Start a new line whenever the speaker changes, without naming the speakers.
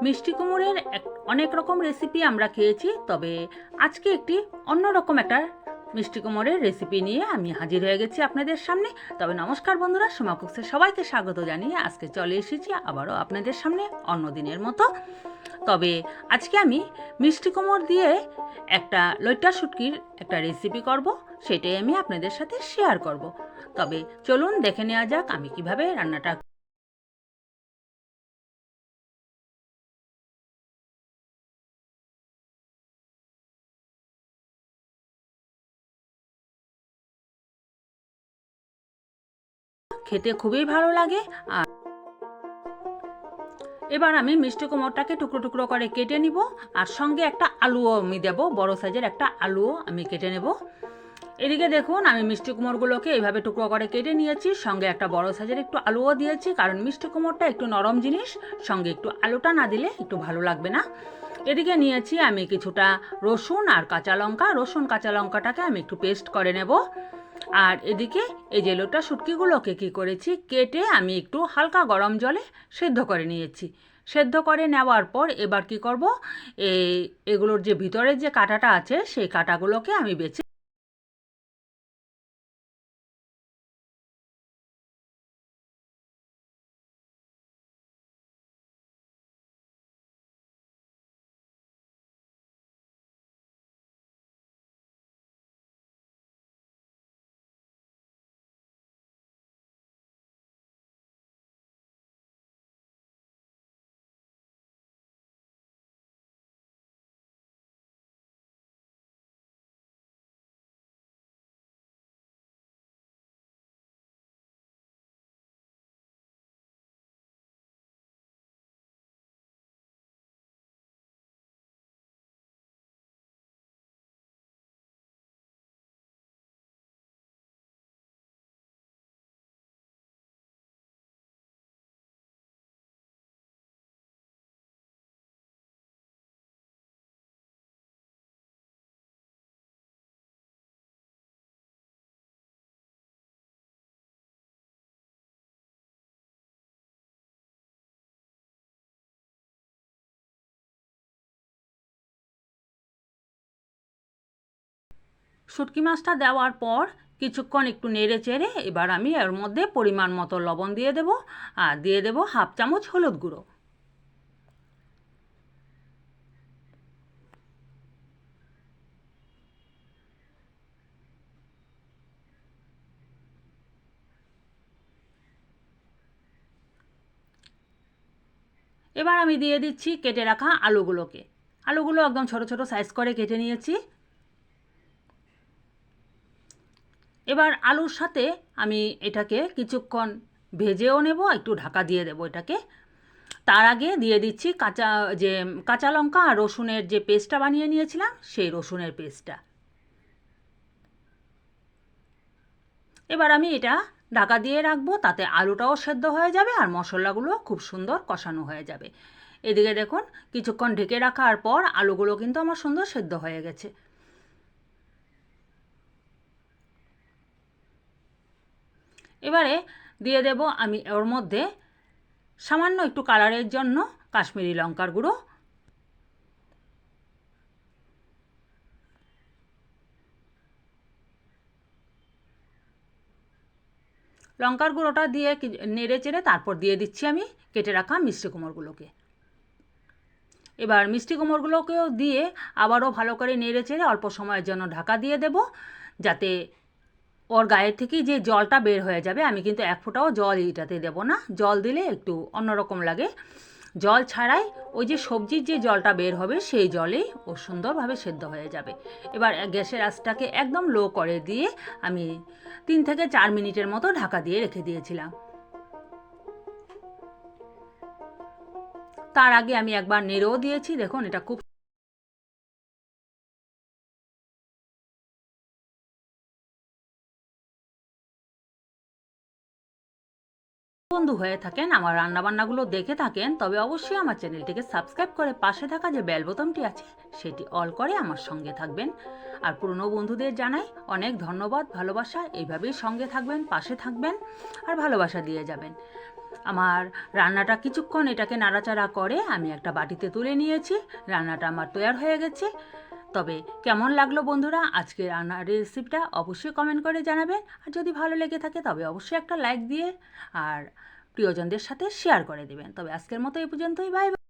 মিষ্টি কুমড়ের অনেক রকম রেসিপি আমরা খেয়েছি, তবে আজকে একটি অন্যরকম একটা মিষ্টি কুমড়ের রেসিপি নিয়ে আমি হাজির হয়ে গেছি আপনাদের সামনে। তবে নমস্কার বন্ধুরা, সোমা কুকসের সবাইকে স্বাগত জানিয়ে আজকে চলে এসেছি আবারও আপনাদের সামনে অন্য দিনের মতো। তবে আজকে আমি মিষ্টি কুমড় দিয়ে একটা লইট্টা শুটকির একটা রেসিপি করব, সেটাই আমি আপনাদের সাথে শেয়ার করব। তবে চলুন দেখে নেওয়া যাক আমি কীভাবে রান্নাটা খেতে খুবই ভালো লাগে, আর এবার আমি মিষ্টি কুমড়টাকে টুকরো টুকরো করে কেটে নিব, আর সঙ্গে একটা আলুও আমি দেব, বড় সাইজের একটা আলুও আমি কেটে নেব। এদিকে দেখুন, আমি মিষ্টি কুমড়গুলোকে এইভাবে টুকরো করে কেটে নিয়েছি, সঙ্গে একটা বড় সাইজের একটু আলুও দিয়েছি, কারণ মিষ্টি কুমড়টা একটু নরম জিনিস, সঙ্গে একটু আলুটা না দিলে একটু ভালো লাগবে না। এদিকে নিয়েছি আমি কিছুটা রসুন আর কাঁচা লঙ্কা, রসুন কাঁচা লঙ্কাটাকে আমি একটু পেস্ট করে নেব। আর এদিকে এই যে লোটা শুটকিগুলোকে কী করেছি, কেটে আমি একটু হালকা গরম জলে সেদ্ধ করে নিয়েছি। সেদ্ধ করে নেওয়ার পর এবার কি করব, এই এগুলোর যে ভিতরের যে কাঁটাটা আছে, সেই কাঁটাগুলোকে আমি বেছে শুটকি মাছটা দেওয়ার পর কিছুক্ষণ একটু নেড়ে চেড়ে এবার আমি এর মধ্যে পরিমাণ মতো লবণ দিয়ে দেব, আর দিয়ে দেব হাফ চামচ হলুদ গুঁড়ো। এবার আমি দিয়ে দিচ্ছি কেটে রাখা আলুগুলোকে। আলুগুলো একদম ছোট ছোট সাইজ করে কেটে নিয়েছি। এবার আলুর সাথে আমি এটাকে কিছুক্ষণ ভেজেও নেব, একটু ঢাকা দিয়ে দেবো এটাকে। তার আগে দিয়ে দিচ্ছি কাঁচা, যে কাঁচা লঙ্কা আর রসুনের যে পেস্টটা বানিয়ে নিয়েছিলাম, সেই রসুনের পেস্টটা। এবার আমি এটা ঢাকা দিয়ে রাখব, তাতে আলুটাও সেদ্ধ হয়ে যাবে আর মশলাগুলো খুব সুন্দর কষানো হয়ে যাবে। এদিকে দেখুন, কিছুক্ষণ ঢেকে রাখার পর আলুগুলো কিন্তু আমার সুন্দর সেদ্ধ হয়ে গেছে। এবারে দিয়ে দেব আমি ওর মধ্যে সামান্য একটু কালারের জন্য কাশ্মীরি লঙ্কার গুঁড়ো। লঙ্কার গুঁড়োটা দিয়ে নেড়ে চেড়ে তারপর দিয়ে দিচ্ছি আমি কেটে রাখা মিষ্টি কুমড়গুলোকে এবার মিষ্টি কুমড়গুলোকেও দিয়ে আবারও ভালো করে নেড়ে চেড়ে অল্প সময়ের জন্য ঢাকা দিয়ে দেব, যাতে ওর গায়ের থেকেই যে জলটা বের হয়ে যাবে, আমি কিন্তু এক ফোঁটাও জল এটাতে দেবো না। জল দিলে একটু অন্যরকম লাগে। জল ছাড়াই ওই যে সবজির যে জলটা বের হবে, সেই জলেই ও সুন্দরভাবে সেদ্ধ হয়ে যাবে। এবার গ্যাসের আঁচটাকে একদম লো করে দিয়ে আমি তিন থেকে চার মিনিটের মতো ঢাকা দিয়ে রেখে দিয়েছিলাম। তার আগে আমি একবার নেড়েও দিয়েছি, দেখুন এটা খুব বন্ধু হয়ে থাকেন, আমার রান্নাবান্নাগুলো দেখে থাকেন, তবে অবশ্যই আমার চ্যানেলটিকে সাবস্ক্রাইব করে পাশে থাকা যে বেল বোতামটি আছে, সেটি অল করে আমার সঙ্গে থাকবেন। আর পুরনো বন্ধুদের জানাই অনেক ধন্যবাদ, ভালোবাসা, এইভাবেই সঙ্গে থাকবেন, পাশে থাকবেন, আর ভালোবাসা দিয়ে যাবেন। আমার রান্নাটা কিছুক্ষণ এটাকে নাড়াচাড়া করে আমি একটা বাটিতে তুলে নিয়েছি, রান্নাটা আমার তৈরি হয়ে গেছে। তবে কেমন লাগল বন্ধুরা আজকে রান্নার রেসিপিটা অবশ্যই কমেন্ট করে জানাবেন। আর যদি ভালো লেগে থাকে তবে অবশ্যই একটা লাইক দিয়ে আর প্রিয়জনদের সাথে শেয়ার করে দেবেন। তবে আজকের মতো এই পর্যন্তই। বাই।